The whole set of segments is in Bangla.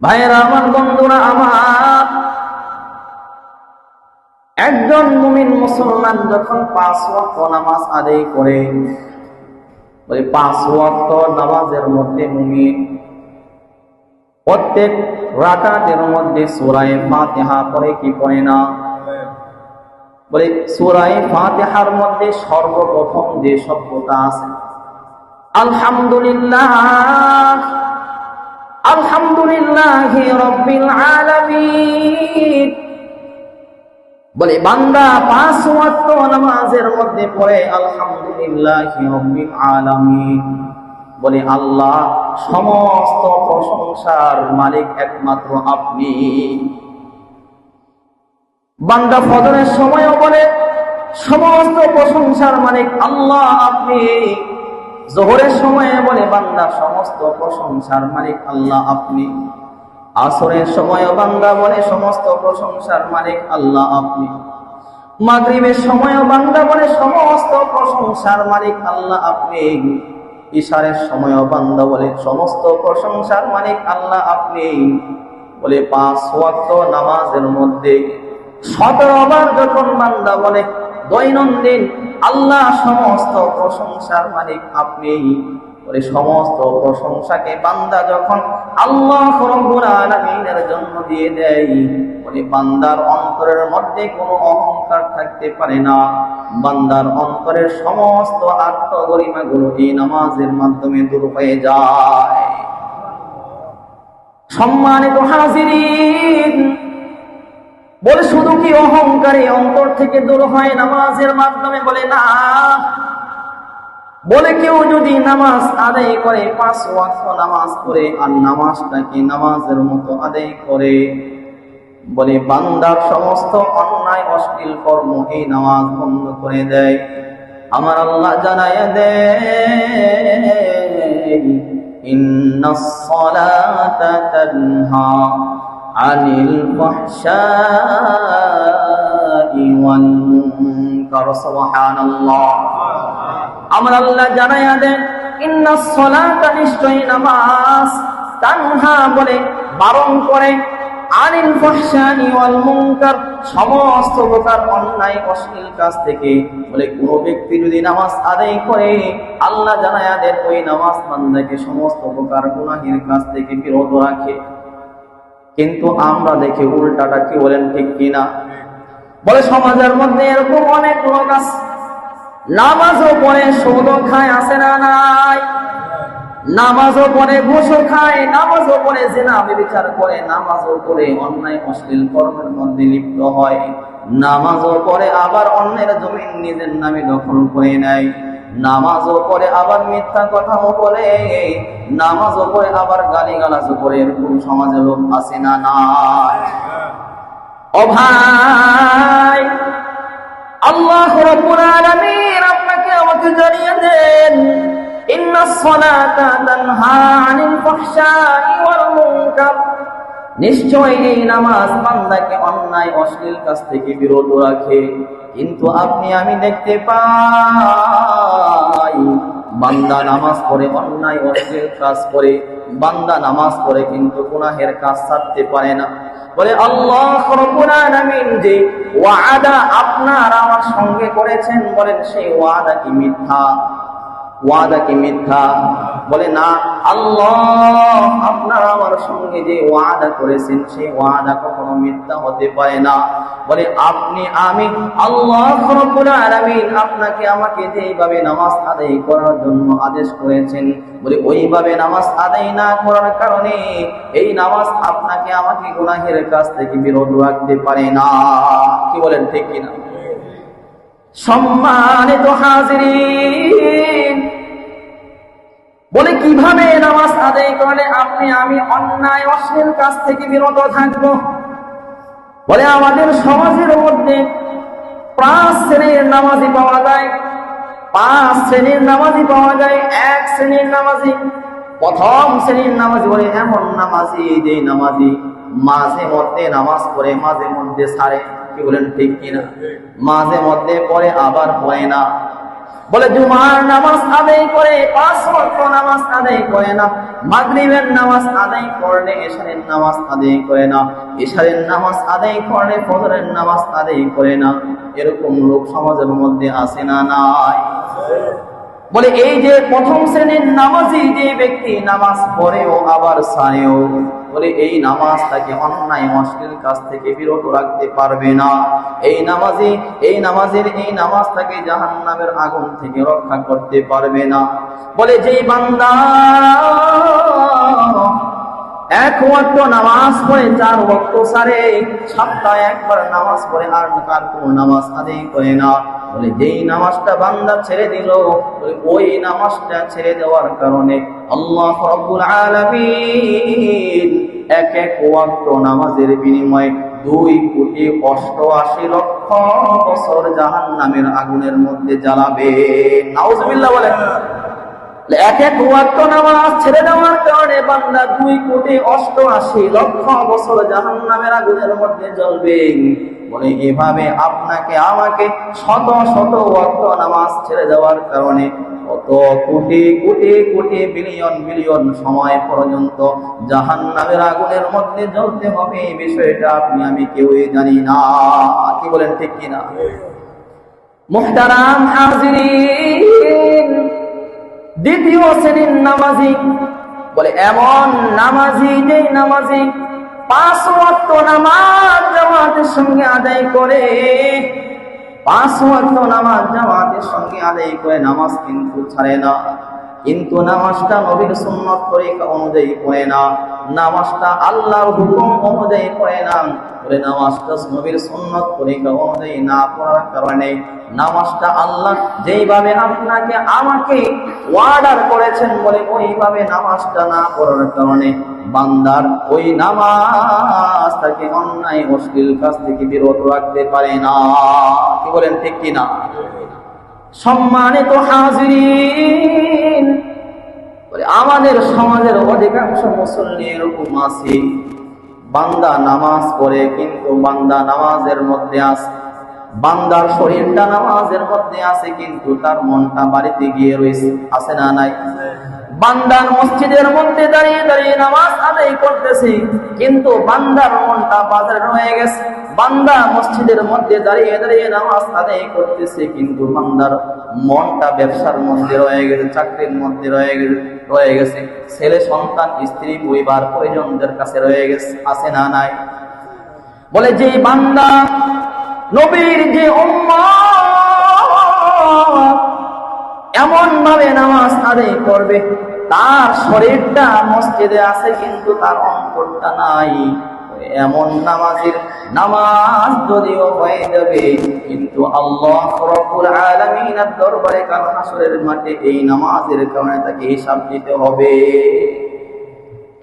ভাইয়েরা, আমার বন্ধুরা, আমার। একজন মুমিন মুসলমান যখন পাঁচ ওয়াক্ত নামাজ আদায় করে, ওই পাঁচ ওয়াক্ত নামাজের মধ্যে মুমিন প্রত্যেক রাকাতের মধ্যে সুরায় ফাতিহা পড়ে কি পড়ে না? বলে সুরায় ফাতিহার মধ্যে সর্বপ্রথম যে শব্দটা আছে, আলহামদুলিল্লাহ আলহামদুলিল্লাহ বলে, বান্দা পাঁচ নামাজের মধ্যে পড়ে, আলহামদুলিল্লাহ রব্বিল বলে, আল্লাহ, সমস্ত প্রশংসার মালিক একমাত্র আপনি। বান্দা ফজরের সময়ও বলে, সমস্ত প্রশংসার মালিক আল্লাহ আপনি। জোহরের সময়ে বলে, বান্দা, সমস্ত প্রশংসার মালিক আল্লাহ আপনি। আসরের সময় বান্দা বলে, সমস্ত প্রশংসার মালিক আল্লাহ আপনি। মাগরিবের সময় বান্দা বলে, সমস্ত প্রশংসার মালিক আল্লাহ আপনি। ইশারের সময় বান্দা বলে, সমস্ত প্রশংসার মালিক আল্লাহ আপনি। বলে, পাঁচ ওয়াক্ত নামাজের মধ্যে সতেরো বার যখন বান্দা বলে দৈনন্দিন আল্লাহ সমস্ত প্রশংসার মালিক আপনি। বলে সমস্ত প্রশংসাকে বান্দা যখন আল্লাহ জন্য দিয়ে দেয় বলে বান্দার অন্তরের মধ্যে কোনো অহংকার থাকতে পারে না। বান্দার অন্তরের সমস্ত আত্মগরিমাগুলো এই নামাজের মাধ্যমে দূর হয়ে যায়। সম্মানিত হাজিরিন বলে, শুধু কি অহংকারে অন্তর থেকে দূর হয় নামাজের মাধ্যমে? বলে, না। বলে, কেউ যদি নামাজ আদায় করে, পাঁচ ওয়াক্ত নামাজ পড়ে আর নামাজটাকে নামাজের মতো আদায় করে। বলে, বান্দার সমস্ত অন্যায়, অশ্লীল কর্ম এই নামাজ বন্ধ করে দেয়। আমার আল্লাহ জানায় দেয়, ইন্নাস সালাতা তানহা। ওয়াল মুনকার সুবহানাল্লাহ। আমার আল্লাহ জানাইয়া দেন নামাজ। তানহা বলে, বারণ করে, আনিল ফাহশানি ওয়াল মুনকার। সমস্ত প্রকার অন্যায়, অশ্লীল কাজ থেকে বলে, কোনো ব্যক্তি নামাজ আদায় করে, আল্লাহ জানাইয়া দেন, ওই নামাজ বান্দাকে সমস্ত প্রকার গুনাহের কাজ থেকে বিরত রাখে। কিন্তু আমরা দেখি উল্টাটা কি বলেন ঠিক কিনা? বলে সমাজের মধ্যে এরকম অনেক লোক আছে। নামাজও পরে সুদ খায় আসে না নাই? নামাজও পরে ঘুষও খায়, নামাজও পরে জেনা বিচার করে, নামাজও পড়ে, অন্যায়, অশ্লীল কর্মের মধ্যে লিপ্ত হয়। নামাজও পরে আবার অন্যের জমিন নিজের নামে দখল করে নেয়। নামাজও পরে আবার মিথ্যা কথাও বলে। নামাজও পড়ে আবার গালি গালাজও করে এরকম সমাজে লোক আসে না ও ভাই, আল্লাহ আপনাকে আমাকে জানিয়ে দেন এই নামাজ অন্যায়, অশ্লীল থেকে রাখে। কিন্তু আপনি, আমি দেখতে পাই বান্দা নামাজ পড়ে, অন্যায় অশ্লীল কাজ করে, বান্দা নামাজ পড়ে কিন্তু গুনাহের কাজ ছাড়তে পারে না। বলে, আল্লাহ যে ওয়াদা আপনার আমার সঙ্গে করেছেন, বলেন, সেই ওয়াদা কি মিথ্যা? ওয়াদা কি মিথ্যা। বলে, না, আল্লাহ আপনার আমার সঙ্গে যে ওয়াদা করেছেন সেই ওয়াদা কখনো মিথ্যা হতে পারে না। বলে, আপনি, আমি আল্লাহ আপনাকে আমাকে যেইভাবে নামাজ আদায় করার জন্য আদেশ করেছেন, বলে, ওইভাবে নামাজ আদায় না করার কারণে এই নামাজ আপনাকে আমাকে গুনাহের কাছ থেকে বিরত রাখতে পারে না। কি বলেন, ঠিক কিনা? সম্মানিত হাজিরিন। বলে কীভাবে নামাজ আদায় করলে আপনি, আমি অন্যায়, অশ্লীল কাজ থেকে বিরত থাকব? বলে আমাদের সমাজের মধ্যে পাঁচ শ্রেণির নামাজি পাওয়া যায়, পাঁচ শ্রেণির নামাজি পাওয়া যায়, এক শ্রেণির নামাজি, প্রথম শ্রেণির নামাজি বলে এমন নামাজি, যে নামাজি মাঝে মধ্যে নামাজ পড়ে, মাঝে মধ্যে ছাড়ে কি বলেন, ঠিক কিনা? মাঝে মধ্যে পরে আবার পড়ে না। বলে জুমার নামাজ আদায় করে, পাঁচ ওয়াক্ত নামাজ আদায় করে না। মাগরিবের নামাজ আদায় করলে এশারের নামাজ আদায় করে না। এশারের নামাজ আদায় করলে ফজরের নামাজ আদায় করে না। এরকম লোক সমাজের মধ্যে আসে না নাই? বলে, এই যে প্রথম শ্রেণির নামাজি যে ব্যক্তি নামাজ পড়েও আবার সায়ও বলে, এই নামাজ তাকে অন্যায় অশ্লীল কাজ থেকে বিরত রাখতে পারবে না। এই নামাজি, এই নামাজের, এই নামাজ তাকে জাহান নামের আগুন থেকে রক্ষা করতে পারবে না। বলে, যেই বান্দা এক ওয়াক্ত নামাজ পড়ে চার ওয়াক্ত সারে, সপ্তাহে একবার নামাজ পড়ে আর কার কোনো নামাজ আদায় করে না। বলে, যেই নামাজটা বান্দা ছেড়ে দিল ওই নামাজটা ছেড়ে দেওয়ার কারণে আল্লাহ রাব্বুল আলামিন এক এক ওয়াক্ত নামাজের বিনিময়ে দুই কোটি অষ্টআশি লক্ষ বছর জাহান নামের আগুনের মধ্যে জ্বালাবে। নাউজুবিল্লাহ বলেন। এক এক ওয়াক্ত নামাজ ছেড়ে দেওয়ার কারণে বান্দা দুই কোটি অষ্টআশি লক্ষ বছর জাহান নামের আগুনের মধ্যে জ্বলবে। বলে এভাবে আপনাকে, আমাকে শত শত ওয়াক্ত নামাজ ছেড়ে দেওয়ার কারণে কত কোটি কোটি কোটি বিলিয়ন বিলিয়ন সময় পর্যন্ত জাহান নামের আগুনের মধ্যে জ্বলতে হবে। এই বিষয়টা আপনি, আমি কেউই জানি না। কি বলেন, ঠিক কিনা? মুহতারাম হাজিরিন! দ্বিতীয় শ্রেণির নামাজি। বলে, এমন নামাজি যে নামাজি। পাঁচ ওয়াক্ত নামাজ জামাতের সঙ্গে আদায় করে, পাঁচ ওয়াক্ত নামাজ জামাতের সঙ্গে আদায় করে নামাজ কিন্তু ছাড়ে না। কিন্তু নামাজটা নবীর সুন্নত তরিকা অনুযায়ী পড়ে না। নামাজটা আল্লাহর হুকুম অনুযায়ী পড়ে না। বলে নামাজটা নবীর সুন্নত তরিকা অনুযায়ী না পড়ার কারণে নামাজটা আল্লাহ যেইভাবে আপনাকে, আমাকে ওয়ার্ডার করেছেন বলে ওইভাবে নামাজটা না পড়ার কারণে বান্দার ওই নামাজ তাকে অন্যায় মুশকিল কাজ থেকে বিরত রাখতে পারে না। কি বলেন, ঠিক কিনা? সম্মানিত হাজিরিন। আমাদের সমাজের অধিকাংশ মুসল্লি এরকম আছে, বান্দা নামাজ পড়ে কিন্তু বান্দা নামাজের মধ্যে আছে। বান্দার শরীরটা নামাজের মধ্যে আছে কিন্তু তার মনটা বাড়িতে গিয়ে রয়েছে, আছে না নাই? বান্দার মসজিদের মধ্যে দাঁড়িয়ে দাঁড়িয়ে নামাজ আদায় করতেছে, কিন্তু বান্দার মনটা বাজারে রয়ে গেছে। বান্দা মসজিদের মধ্যে দাঁড়িয়ে দাঁড়িয়ে নামাজ আদায় করতেছে, কিন্তু বান্দার মনটা ব্যবসার মধ্যে রয়ে গেছে, চাকরির মধ্যে রয়ে গেছে রয়ে গেছে। ছেলে সন্তান, স্ত্রী, পরিবার, পরিজনদের কাছে রয়ে গেছে, আছে না নাই? বলে যে বান্দা, নবীর যে এমন ভাবে নামাজ আদায় করবে, তার শরীরটা মসজিদে আছে, কিন্তু তার অন্তরটা নাই। এমন নামাজের নামাজ যদিও হয়ে যাবে, কিন্তু আল্লাহ রব্বুল দরবারে কাল মাঠে এই নামাজের কারণে তাকে হিসাব দিতে হবে।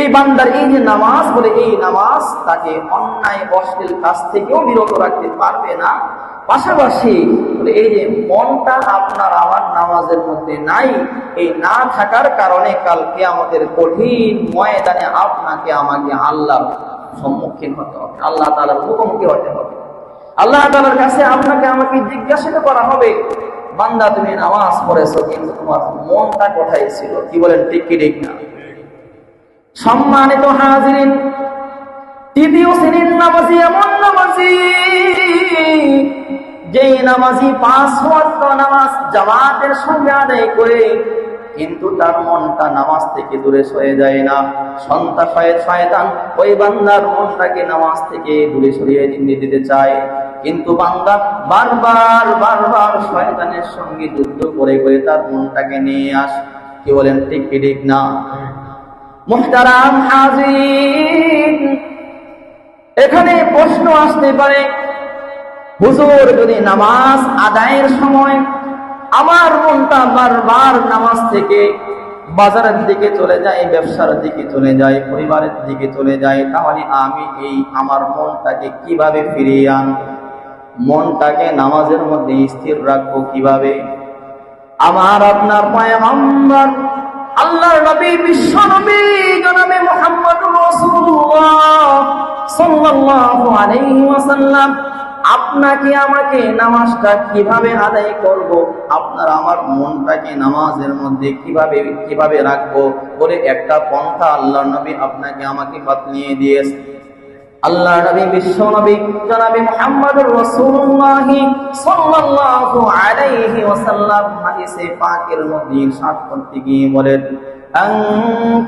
এই বান্দার এই যে নামাজ বলে, এই নামাজ তাকে অন্যায় অশ্লীল কাজ থেকেও বিরত রাখতে পারবে না। পাশাপাশি এই যে মনটা আপনার আমার নামাজের মধ্যে নাই, এই না থাকার কারণে কালকে আমাদের কঠিন ময়দানে আপনাকে, আমাকে আল্লাহর সম্মুখীন হতে হবে। আল্লাহ তালার মুখোমুখি হতে হবে। আল্লাহ তালার কাছে আপনাকে আমাকে জিজ্ঞাসিত করা হবে, বান্দা, তুমি নামাজ পড়েছো কিন্তু তোমার মনটা কোথায় ছিল? কি বলেন, ঠিক কি, ঠিক না? সম্মানিত হাজিরিন, তৃতীয় শ্রেণির নামাজি এমন নামাজি, যেই নামাজি পাঁচ নামাজ জামাতের সঙ্গে আদায় করে কিন্তু তার মনটা নামাজ থেকে দূরে সরে যায় না। সন্তা শয়তান ওই বান্দার মনটাকে নামাজ থেকে দূরে সরিয়ে দিতে চায়। কিন্তু বান্দা বারবার বারবার শয়তানের সঙ্গে যুদ্ধ করে করে তার মনটাকে নিয়ে আস। কি বলেন, ঠিক ঠিক না? মুহতারাম হাজির এখানে প্রশ্ন আসতে পারে, হুজুর যদি নামাজ আদায়ের সময় আমার মনটা বারবার নামাজ থেকে বাজারের দিকে চলে যায়, ব্যবসার দিকে চলে যায়, পরিবারের দিকে চলে যায়। তাহলে আমি এই আমার মনটাকে কীভাবে ফিরিয়ে আনব? মনটাকে নামাজের মধ্যে স্থির রাখব কীভাবে? আমার আপনার পয়গম্বর, আল্লাহর নবী, বিশ্ব নবী, জনাবে মুহাম্মদুর রাসূলুল্লাহ সাল্লাল্লাহু আলাইহি ওয়াসাল্লাম। আপনাকে, আমাকে নামাজটা কীভাবে আদায় করব? আপনার আমার মনটাকে নামাজের মধ্যে কীভাবে কীভাবে রাখব? বলে একটা পন্থা আল্লাহ নবী আপনাকে আমাকে বাতলিয়ে দিয়েছে। আল্লাহ নবী, বিশ্ব নবী, জনাবি মুহাম্মদুর রাসূলুল্লাহ সাল্লাল্লাহু আলাইহি ওয়াসাল্লাম হাদিসে পাকের মধ্যে ইরশাদ করতে গিয়ে বলেন, আন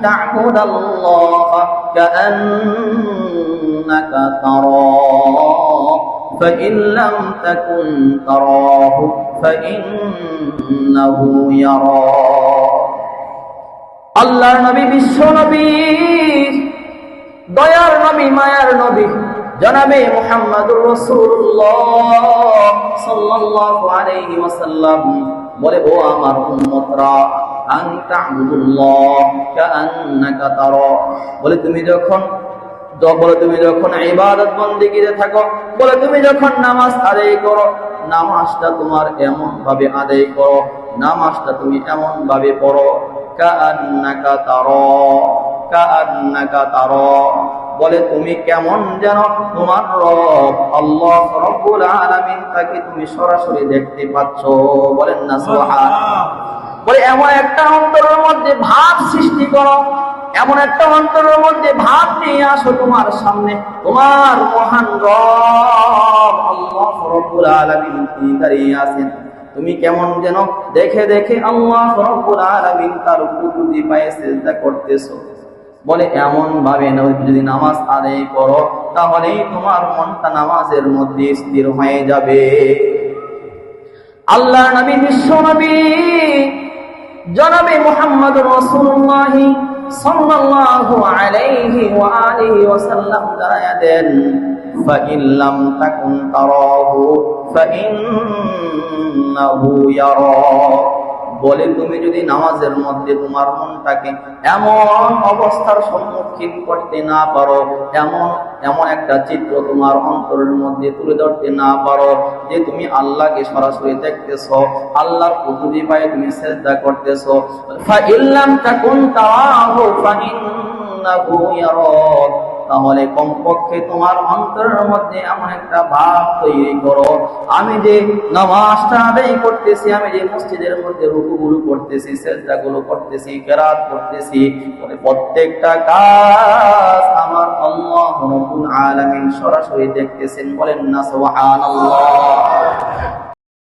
তা'বুদাল্লাহ কাআন্নাকা তারা। فإن لم تكن تراه فإنه يراك আল্লাহ নবী বিশ্ব নবী দয়ার নবী মায়ার নবী জনাবে মুহাম্মদুর রাসূলুল্লাহ সাল্লাল্লাহু আলাইহি ওয়াসাল্লাম বলে ও আমার উম্মতরা আন তা'বুদুল্লাহ কাআন্নাকা তারা বলে তুমি যখন দ- বলে তুমি যখন ইবাদত বন্দিগিতে থাকো বলে তুমি যখন নামাজ আদায় করো নামাজটা তোমার এমন ভাবে আদায় করো নামাজটা তুমি এমন ভাবে পড়ো কাআন্নাকা তারা কাআন্নাকা তারা। বলে তুমি কেমন যেন তোমার রব আল্লাহ রব্বুল আলামিন তাকে তুমি সরাসরি দেখতে পাচ্ছ। বলেন না সুবহান। বলে এমন একটা অন্তরের মধ্যে ভাব সৃষ্টি করো এমন একটা অন্তরের মধ্যে ভাব নিয়ে আসো তোমার সামনে। তোমার মহান দাঁড়িয়ে আছেন। তুমি কেমন যেন দেখে দেখে আল্লাহ বলে এমন ভাবে যদি নামাজ আদায় করো, তাহলেই তোমার মনটা নামাজের মধ্যে স্থির হয়ে যাবে। আল্লাহ নবী, বিশ্ব নবী জনাবে মোহাম্মদ রসুল্লাহ সাল্লাল্লাহু আলাইহি ওয়া আলিহি ওয়াসাল্লাম জানায়া দেন فإن لم تكن تراه فإنه يراك বলে তুমি যদি নামাজের মধ্যে তোমার মনটাকে এমন অবস্থার সম্মুখীন করতে না পারো, এমন এমন একটা চিত্র তোমার অন্তরের মধ্যে তুলে ধরতে না পারো যে তুমি আল্লাহকে সরাসরি দেখতেছ, আল্লাহর পদ্ধতি পায়ে তুমি শ্রদ্ধা করতেছ। ফাইল্লাম তাকুন তারাহু ফাইন্নাহু ইয়ারাক। তাহলে কমপক্ষে তোমার অন্তরের মধ্যে এমন একটা ভাব তৈরি করো। আমি যে নামাজটা আদায় করতেছি, আমি যে মসজিদের মধ্যে রুকুগুলো করতেছি সেজদাগুলো করতেছি কেরাত করতেছি প্রত্যেকটা কাজ আমার রব্বুল আলামিন সরাসরি দেখতেছেন, বলেন না সুবহানাল্লাহ।